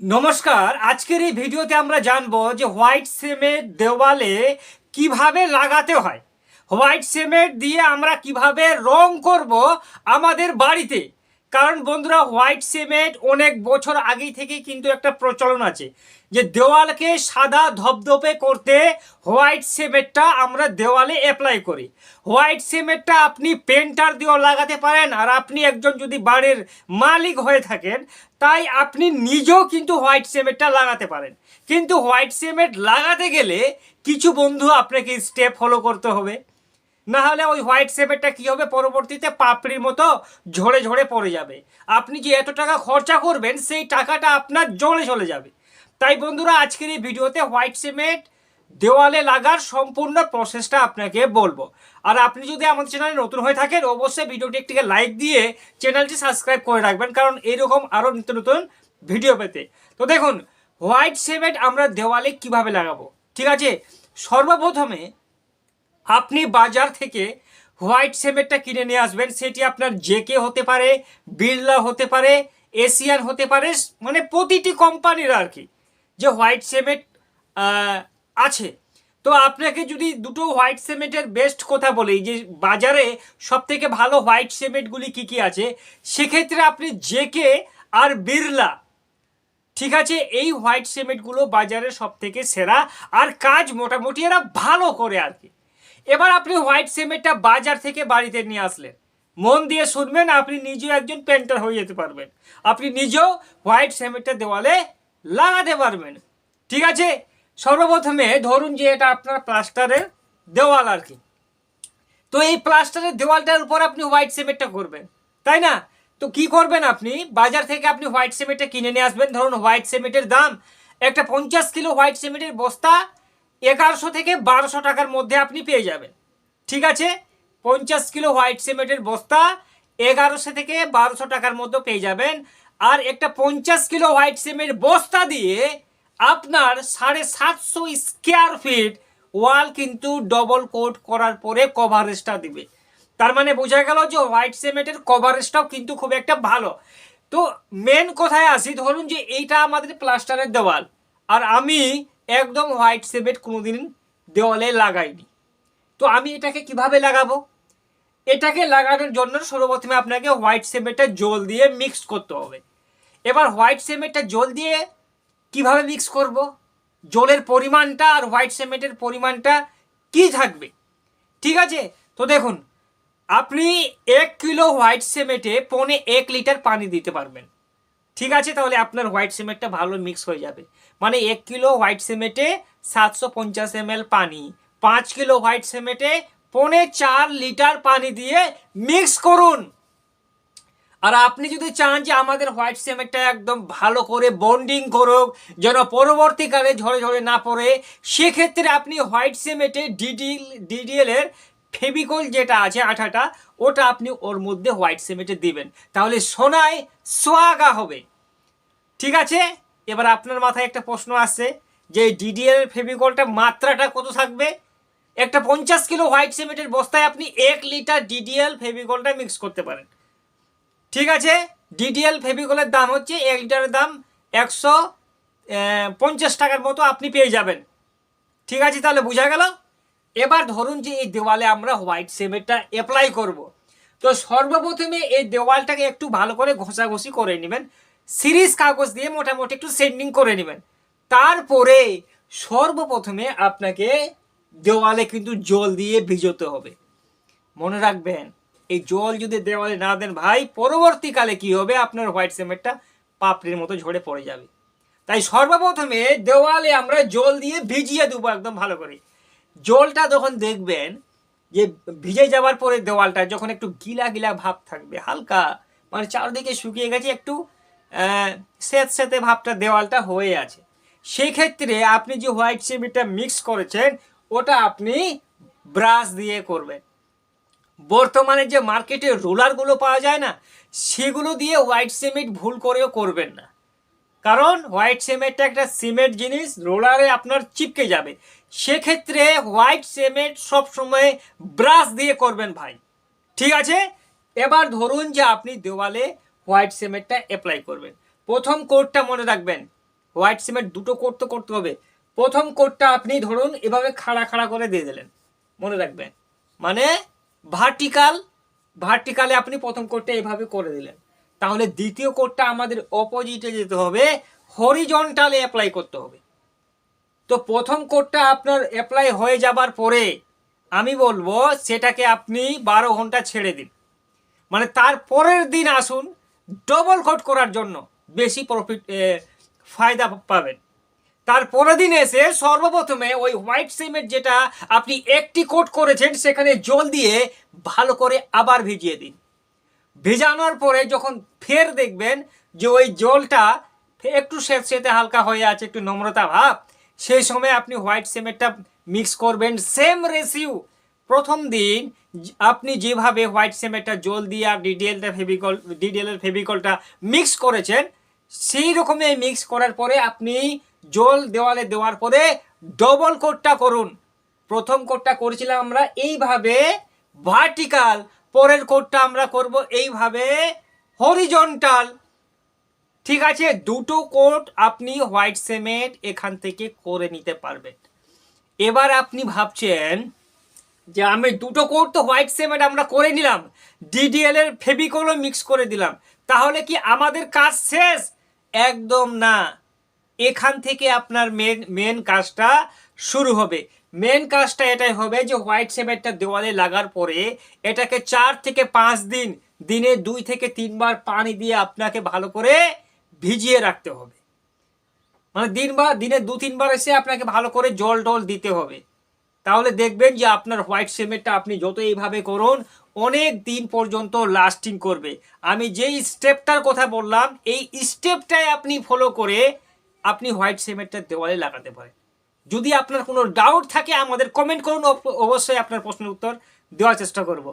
নমস্কার, আজকের এই ভিডিওতে আমরা জানব যে হোয়াইট সিমেন্ট দেওয়ালে কীভাবে লাগাতে হয়। হোয়াইট সিমেন্ট দিয়ে আমরা কীভাবে রং করব আমাদের বাড়িতে। কারণ বন্ধুরা, হোয়াইট সিমেন্ট অনেক বছর আগেই থেকে কিন্তু একটা প্রচলন আছে। যে দেওয়ালকে সাদা ধপধপে করতে হোয়াইট সিমেন্টটা আমরা দেওয়ালে অ্যাপ্লাই করি। হোয়াইট সিমেন্টটা আপনি পেন্টার দিয়েও লাগাতে পারেন, আর আপনি একজন যদি বাড়ির মালিক হয়ে থাকেন, তাই আপনি নিজেও কিন্তু হোয়াইট সিমেন্টটা লাগাতে পারেন। কিন্তু হোয়াইট সিমেন্ট লাগাতে গেলে কিছু বন্ধু আপনাকে স্টেপ ফলো করতে হবে। না হলে ওই হোয়াইট সিমেন্টটা কী হবে? পরবর্তীতে পাপড়ির মতো ঝরে ঝরে পড়ে যাবে। আপনি যে এত টাকা খরচা করবেন, সেই টাকাটা আপনার জলে চলে যাবে। তাই বন্ধুরা, আজকের এই ভিডিওতে হোয়াইট সিমেন্ট দেওয়ালে লাগার সম্পূর্ণ প্রসেসটা আপনাকে বলব। আর আপনি যদি আমাদের চ্যানেলে নতুন হয়ে থাকেন, অবশ্যই ভিডিওটি একটিকে লাইক দিয়ে চ্যানেলটি সাবস্ক্রাইব করে রাখবেন, কারণ এরকম আরও নিত্য নতুন ভিডিও পেতে। তো দেখুন, হোয়াইট সিমেন্ট আমরা দেওয়ালে কীভাবে লাগাবো? ঠিক আছে? সর্বপ্রথমে আপনি বাজার থেকে হোয়াইট সিমেন্টটা কিনে নিয়ে আসবেন। সেটি আপনার জেকে হতে পারে, বিড়লা হতে পারে এশিয়ান হতে পারে মানে প্রতিটি কোম্পানির আর কি, যে হোয়াইট সিমেন্ট আছে। তো আপনাকে যদি দুটো হোয়াইট সিমেন্টের বেস্ট কথা বলি, যে বাজারে সব থেকে ভালো হোয়াইট সিমেন্টগুলি কী কী আছে, সেক্ষেত্রে আপনি জেকে আর বিড়লা, ঠিক আছে, এই হোয়াইট সিমেন্টগুলো বাজারে সব থেকে সেরা। আর কাজ মোটামুটি এরা ভালো করে আর কি। এবার আপনি হোয়াইট সিমেন্টটা বাজার থেকে বাড়িতে নিয়ে আসলেন। মন দিয়ে শুনবেন, আপনি নিজেও একজন পেন্টার হয়ে যেতে পারবেন। আপনি নিজেও হোয়াইট সিমেন্টটা দেওয়ালে লাগাতে পারবেন। ঠিক আছে? সর্বপ্রথমে ধরুন যে এটা আপনার প্লাস্টারের দেওয়াল আর কি। তো এই প্লাস্টারের দেওয়ালটার উপর আপনি হোয়াইট সিমেন্টটা করবেন, তাই না? তো কি করবেন আপনি? বাজার থেকে আপনি হোয়াইট সিমেন্টটা কিনে নিয়ে আসবেন। ধরুন হোয়াইট সিমেন্টের দাম একটা পঞ্চাশ কিলো হোয়াইট সিমেন্টের বস্তা এগারোশো থেকে বারোশো টাকার মধ্যে আপনি পেয়ে যাবেন। ঠিক আছে? পঞ্চাশ কিলো হোয়াইট সিমেন্টের বস্তা এগারোশো থেকে বারোশো টাকার মধ্যে পেয়ে যাবেন। আর একটা পঞ্চাশ কিলো হোয়াইট সিমেন্ট বস্তা দিয়ে আপনার সাড়ে সাতশো স্কোয়ার ফিট ওয়াল কিন্তু ডবল কোট করার পরে কভারেজটা দিবে। তার মানে বোঝা গেল যে হোয়াইট সিমেন্টের কভারেজটাও কিন্তু খুব একটা ভালো। তো মেন কোথায় আসি, ধরুন যে এইটা আমাদের প্লাস্টারের দেওয়াল। আর আমি একদম হোয়াইট সিমেন্ট কোনোদিন দেওয়ালে লাগাইনি। তো আমি এটাকে কীভাবে লাগাবো? এটাকে লাগানোর জন্য সর্বপ্রথমে আপনাকে হোয়াইট সিমেন্টটা জল দিয়ে মিক্স করতে হবে। এবার হোয়াইট সিমেন্টটা জল দিয়ে কীভাবে মিক্স করব? জলের পরিমাণটা আর হোয়াইট সিমেন্টের পরিমাণটা কি থাকবে? ঠিক আছে? তো দেখুন, আপনি এক কিলো হোয়াইট সিমেন্টে পৌনে এক লিটার পানি দিতে পারবেন। ঠিক আছে, তাহলে আপনার হোয়াইট সিমেন্টটা ভালো মিক্স হয়ে যাবে। মানে এক কিলো হোয়াইট সিমেন্টে সাতশো পঞ্চাশ এম পানি, পাঁচ কিলো হোয়াইট সিমেন্টে পৌনে চার লিটার পানি দিয়ে মিক্স করুন। আর আপনি যদি চান যে আমাদের হোয়াইট সিমেন্টটা একদম ভালো করে বন্ডিং করুক, যেন পরবর্তীকালে ঝরে ঝরে না পড়ে, সেক্ষেত্রে আপনি হোয়াইট সিমেন্টে ডিডিএল ডিডিএল এর ফেবিকল যেটা আছে আঠাটা, ওটা আপনি ওর মধ্যে হোয়াইট সিমেন্টে দিবেন। তাহলে সোনায় সোয়াগা হবে। ঠিক আছে? এবার আপনার মাথায় একটা প্রশ্ন আসছে যে ডিডিএল ফেবিকলটা মাত্রাটা কত থাকবে? একটা পঞ্চাশ কিলো হোয়াইট সিমেন্টের বস্তায় আপনি এক লিটার ডিডিএল ফেবিকলটা মিক্স করতে পারেন। ঠিক আছে? ডিডিএল ফেবিকলের দাম হচ্ছে এক লিটারের দাম একশো পঞ্চাশ টাকার মতো আপনি পেয়ে যাবেন। ঠিক আছে? তাহলে বোঝা গেল? এবার ধরুন যে এই দেওয়ালে আমরা হোয়াইট সিমেন্টটা অ্যাপ্লাই করব। তো সর্বপ্রথমে এই দেওয়ালটাকে একটু ভালো করে ঘষাঘষি করে নেবেন। সিরিজ কাগজ দিয়ে মোটামুটি একটু সেন্ডিং করে নেবেন। তারপরে সর্বপ্রথমে আপনাকে দেওয়ালে কিন্তু জল দিয়ে ভিজোতে হবে। মনে রাখবেন, এই জল যদি দেওয়ালে না দেন ভাই, পরবর্তীকালে কি হবে? আপনার হোয়াইট সিমেন্টটা পাপড়ির মতো ঝরে পড়ে যাবে। তাই সর্বপ্রথমে দেওয়ালে আমরা জল দিয়ে ভিজিয়ে দেবো একদম ভালো করে। জলটা যখন দেখবেন, যে ভিজে যাওয়ার পরে দেওয়ালটা, যখন একটু গিলা গিলা ভাব থাকবে, হালকা মানে চারদিকে শুকিয়ে গেছে, একটু স্যাঁত স্যাঁতে ভাবটা দেওয়ালটা হয়ে আছে। সেক্ষেত্রে আপনি যে হোয়াইট সিমেন্টটা মিক্স করেছেন, ওটা আপনি ব্রাশ দিয়ে করবেন। বর্তমানে যে মার্কেটে রোলারগুলো পাওয়া যায় না, সেগুলো দিয়ে হোয়াইট সিমেন্ট ভুল করেও করবেন না। কারণ হোয়াইট সিমেন্টটা একটা সিমেন্ট জিনিস, রোলারে আপনার চিপকে যাবে। সেক্ষেত্রে হোয়াইট সিমেন্ট সবসময় ব্রাশ দিয়ে করবেন ভাই। ঠিক আছে? এবার ধরুন যে আপনি দেওয়ালে হোয়াইট সিমেন্টটা অ্যাপ্লাই করবেন। প্রথম কোডটা মনে রাখবেন। হোয়াইট সিমেন্ট দুটো কোট তো করতে হবে। প্রথম কোটটা আপনি ধরুন এভাবে খাড়া খাড়া করে দিয়ে দিলেন। মনে রাখবেন। মানে ভার্টিকাল ভার্টিকালে আপনি প্রথম কোটটা এভাবে করে দিলেন। তাহলে দ্বিতীয় কোটটা আমাদের অপোজিটে যেতে হবে। হরিজন্টালে অ্যাপ্লাই করতে হবে। তো প্রথম কোটটা আপনার অ্যাপ্লাই হয়ে যাবার পরে আমি বলব সেটাকে আপনি বারো ঘণ্টা ছেড়ে দিন। মানে তার পরের দিন আসুন ডবল কোট করার জন্য বেশি প্রফিট ফায়দা পাবেন। তার পরের দিন এসে সর্বপ্রথমে ওই হোয়াইট সিমেন্ট যেটা আপনি একটি কোট করেছেন সেখানে জল দিয়ে ভালো করে আবার ভিজিয়ে দিন। ভেজানোর পরে যখন ফের দেখবেন যে ওই জলটা একটু সেতে হালকা হয়ে আছে, একটু নম্রতা ভাব সেই সময় আপনি হোয়াইট সিমেন্টটা মিক্স করবেন। সেম রেসিউ। প্রথম দিন আপনি যেভাবে হোয়াইট সিমেন্টটা জল দিয়ে আর ডিডিএলটা ফেভিকল ডিডিএলের ফেভিকলটা মিক্স করেছেন, সেই রকমই মিক্স করার পরে আপনি জল দেওয়ালে দেওয়ার পরে ডবল কোটটা করুন। প্রথম কোটটা করেছিলাম আমরা, এইভাবে ভার্টিকাল পরের কোটটা আমরা করব, এইভাবে হরিজন্টাল। ঠিক আছে, দুটো কোট আপনি হোয়াইট সিমেন্ট এখান থেকে করে নিতে পারবেন। এবার আপনি ভাবছেন যে আমি দুটো কোট তো হোয়াইট সিমেন্ট আমরা করে নিলাম ডিডিএল এর ফেবিকলও মিক্স করে দিলাম, তাহলে কি আমাদের কাজ শেষ? একদম না। এখান থেকে আপনার মেন মেন কাজটা শুরু হবে। মেন কাজটা এটাই হবে যে হোয়াইট সিমেন্টটা দেওয়ালে লাগার পরে এটাকে চার থেকে পাঁচ দিন, দিনে দুই থেকে তিনবার পানি দিয়ে আপনাকে ভালো করে ভিজিয়ে রাখতে হবে। মানে দিনবার দিনে দু তিনবার এসে আপনাকে ভালো করে জল টল দিতে হবে। তাহলে দেখবেন যে আপনার হোয়াইট সিমেন্টটা আপনি যত এইভাবে করুন, অনেক দিন পর্যন্ত লাস্টিং করবে। আমি যেই স্টেপটার কথা বললাম, এই স্টেপটাই আপনি ফলো করে আপনি হোয়াইট সিমেন্টটা দেওয়ালে লাগাতে পারেন। যদি আপনার কোনো ডাউট থাকে, আমাদের কমেন্ট করুন। অব- অবশ্যই আপনার প্রশ্নের উত্তর দেওয়ার চেষ্টা করব।